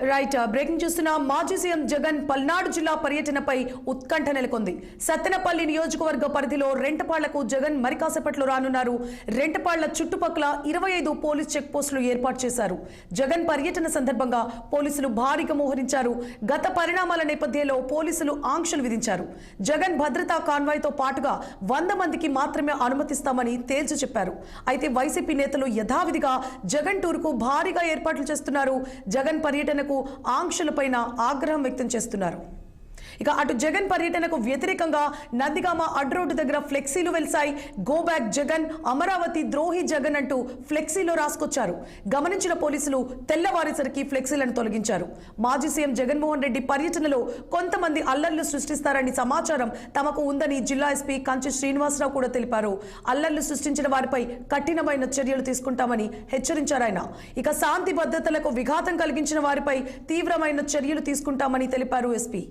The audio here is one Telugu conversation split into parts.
రైట్ బ్రేకింగ్ చూస్తున్న మాజీ సీఎం జగన్ పల్నాడు జిల్లా పర్యటనపై ఉత్కంఠ నెలకొంది. సత్తెనపల్లి నియోజకవర్గ పరిధిలో రెంటపాళ్ళకు జగన్ మరి కాసేపట్లో రానున్నారు. రెంటపాళ్ళ చుట్టుపక్కల ఇరవై ఐదు పోలీస్ చెక్ పోస్టులు ఏర్పాటు చేశారు. జగన్ పర్యటన సందర్భంగా పోలీసులు భారీగా మోహరించారు. గత పరిణామాల నేపథ్యంలో పోలీసులు ఆంక్షలు విధించారు. జగన్ భద్రతా కాన్వాయ్తో పాటుగా వంద మందికి మాత్రమే అనుమతిస్తామని తేల్చి చెప్పారు. అయితే వైసీపీ నేతలు యథావిధిగా జగన్ టూర్కు భారీగా ఏర్పాట్లు చేస్తున్నారు. జగన్ పర్యటన పర్యటనకు ఆంక్షలపైన ఆగ్రహం వ్యక్తం చేస్తున్నారు. ఇక అటు జగన్ పర్యటనకు వ్యతిరేకంగా నందిగామ అడ్రోడ్డు దగ్గర ఫ్లెక్సీలు వెలిసాయి గో బ్యాక్ జగన్ అమరావతి ద్రోహి జగన్ అంటూ ఫ్లెక్సీలో రాసుకొచ్చారు. గమనించిన పోలీసులు తెల్లవారేసరికి ఫ్లెక్సీలను తొలగించారు. మాజీ సీఎం జగన్మోహన్ రెడ్డి పర్యటనలో కొంతమంది అల్లర్లు సృష్టిస్తారని సమాచారం తమకు ఉందని జిల్లా ఎస్పీ కంచి శ్రీనివాసరావు కూడా తెలిపారు. అల్లర్లు సృష్టించిన వారిపై కఠినమైన చర్యలు తీసుకుంటామని హెచ్చరించారు ఆయన. ఇక శాంతి భద్రతలకు విఘాతం కలిగించిన వారిపై తీవ్రమైన చర్యలు తీసుకుంటామని తెలిపారు ఎస్పీ.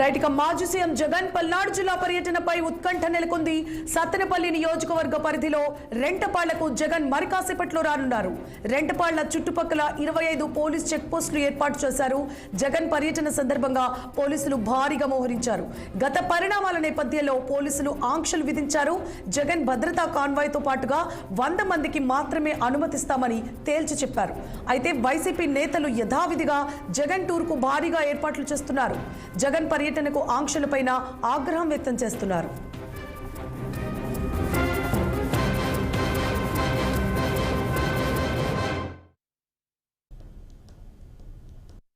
రైట్ ఇక మాజీ సీఎం జగన్ పల్నాడు జిల్లా పర్యటనపై ఉత్కంఠ నెలకొంది. సత్తెనపల్లి నియోజకవర్గ పరిధిలో రెంటపాళ్ళకు జగన్ మరికాసేపట్లో రానున్నారు. రెంటపాళ్ళ చుట్టుపక్కల ఇరవై ఐదు పోలీస్ చెక్ పోస్టులు ఏర్పాటు చేశారు. జగన్ పర్యటన సందర్భంగా పోలీసులు భారీగా మోహరించారు. గత పరిణామాల నేపథ్యంలో పోలీసులు ఆంక్షలు విధించారు. జగన్ భద్రతా కాన్వాయ్తో పాటుగా వంద మందికి మాత్రమే అనుమతిస్తామని తేల్చి చెప్పారు. అయితే వైసీపీ నేతలు యథావిధిగా జగన్ టూర్కు భారీగా ఏర్పాట్లు చేస్తున్నారు. జగన్ పర్యటనకు ఆంక్షలపైన ఆగ్రహం వ్యక్తం చేస్తున్నారు.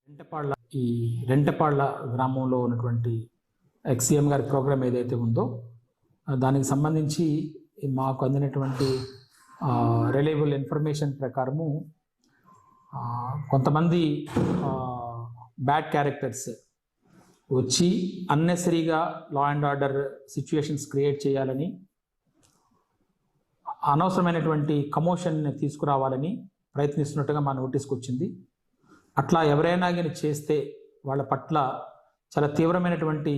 రెంటపాళ్ళ ఈ రెంటపాళ్ళ గ్రామంలో ఉన్నటువంటి ఎక్సీఎం గారి ప్రోగ్రామ్ ఏదైతే ఉందో దానికి సంబంధించి మాకు అందినటువంటి రిలయబుల్ ఇన్ఫర్మేషన్ ప్రకారము కొంతమంది బ్యాడ్ క్యారెక్టర్స్ వచ్చి అన్నెసరీగా law and order situations create చేయాలని అనవసరమైనటువంటి కమోషన్ తీసుకురావాలని ప్రయత్నిస్తున్నట్టుగా మా నోటీస్కి వచ్చింది. అట్లా ఎవరైనా కానీ చేస్తే వాళ్ళ పట్ల చాలా తీవ్రమైనటువంటి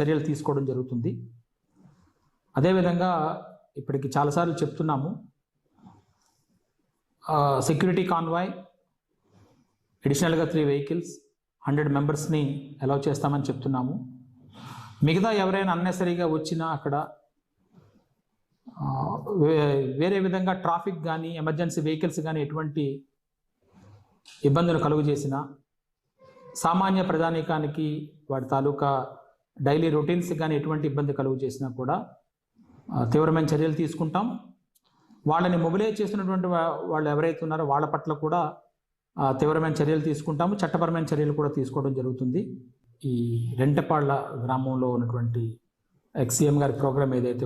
చర్యలు తీసుకోవడం జరుగుతుంది. అదేవిధంగా ఇప్పటికి చాలాసార్లు చెప్తున్నాము. సెక్యూరిటీ కాన్వాయ్ అడిషనల్గా త్రీ వెహికల్స్ హండ్రెడ్ మెంబర్స్ని అలౌ చేస్తామని చెప్తున్నాము. మిగతా ఎవరైనా అన్నెసరీగా వచ్చినా అక్కడ వే- వేరే విధంగా ట్రాఫిక్ కానీ ఎమర్జెన్సీ వెహికల్స్ కానీ ఎటువంటి ఇబ్బందులు కలుగు చేసిన సామాన్య ప్రజానీకానికి వాడి తాలూకా డైలీ రొటీన్స్ కానీ ఎటువంటి ఇబ్బంది కలుగు చేసినా కూడా తీవ్రమైన చర్యలు తీసుకుంటాం. వాళ్ళని మొబిలైజ్ చేసినటువంటి వాళ్ళు ఎవరైతే ఉన్నారో వాళ్ళ పట్ల కూడా తీవ్రమైన చర్యలు తీసుకుంటాము. చట్టపరమైన చర్యలు కూడా తీసుకోవడం జరుగుతుంది. ఈ రెంటపాళ్ళ గ్రామంలో ఉన్నటువంటి ఎక్స్సీఎం గారి ప్రోగ్రామ్ ఏదైతే